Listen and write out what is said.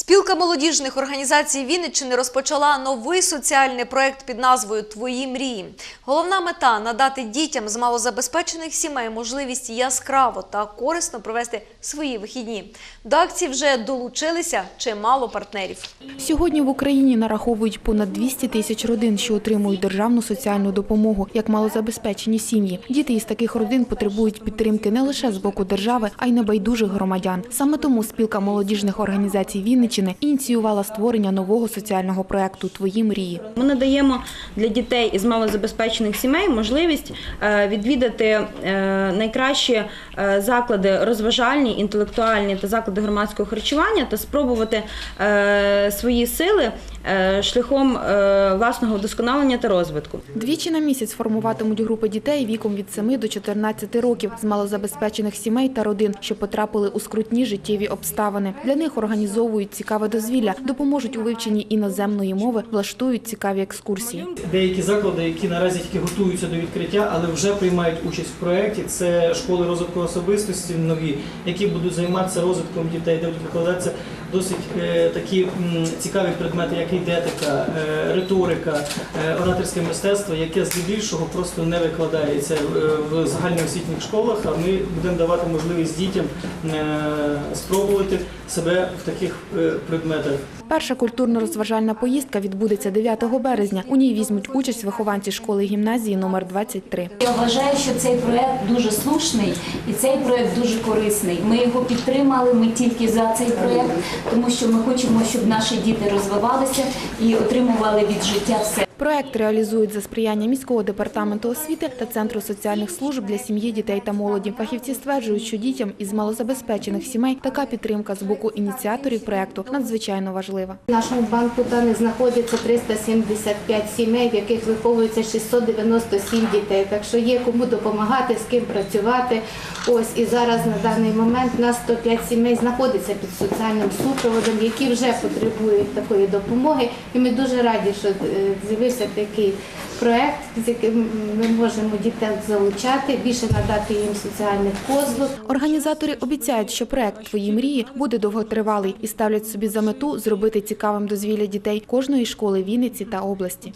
Спілка молодіжних організацій Вінниччини розпочала новий соціальний проект під назвою Твої мрії. Головна мета надати дітям з малозабезпечених сімей можливість яскраво та корисно провести свої вихідні. До акції вже долучилися чимало партнерів. Сьогодні в Україні нараховують понад 200 тисяч родин, що отримують державну соціальну допомогу, як малозабезпечені сім'ї. Діти із таких родин потребують підтримки не лише з боку держави, а й небайдужих громадян. Саме тому спілка молодіжних організацій Вінниччини ініціювала створення нового соціального проекту Твої мрії. Ми надаємо для дітей із малозабезпечених сімей можливість е, відвідати е, найкращі е, заклади розважальні, інтелектуальні та заклади громадського харчування та спробувати свої сили шляхом е, власного вдосконалення та розвитку. Двічі на місяць формуватимуть групи дітей віком від 7 до 14 років з малозабезпечених сімей та родин, що потрапили у скрутні життєві обставини. Для них організовують цікаве дозвілля, допоможуть у вивченні іноземної мови, влаштують цікаві екскурсії. Деякі заклади, які наразі тільки готуються до відкриття, але вже приймають участь в проєкті. Це школи розвитку особистості нові, які будуть займатися розвитком дітей, де будуть викладатися досить е, такі м, цікаві предмети, як ідетика, е, риторика, е, ораторське мистецтво, яке здебільшого просто не викладається в, в загальноосвітніх школах. А ми будемо давати можливість дітям е, спробувати себе в таких е, предметах. Перша культурно-розважальна поїздка відбудеться 9 березня. У ній візьмуть участь вихованці школи гімназії номер 23. Я вважаю, що цей проект дуже слушний і цей проект дуже корисний. Ми його підтримали. Ми тільки за цей проект, тому що ми хочемо, щоб наші діти розвивалися і отримували від життя все. Проект реалізують за сприяння міського департаменту освіти та центру соціальних служб для сім'ї, дітей та молоді. Фахівці стверджують, що дітям із малозабезпечених сімей така підтримка з боку ініціаторів проекту надзвичайно важлива. В нашому банку даних знаходиться 375 сімей, в яких виховується 697 дітей. Так що є кому допомагати, з ким працювати. Ось і зараз на даний момент у нас 105 сімей знаходиться під соціальним супроводом, які вже потребують такої допомоги. І ми дуже раді, що е, з'явився такий проект, з яким ми можемо дітей залучати, більше надати їм соціальних послуг. Організатори обіцяють, що проект Твої мрії буде довготривалий і ставлять собі за мету зробити цікавим дозвілля дітей кожної школи Вінниці та області.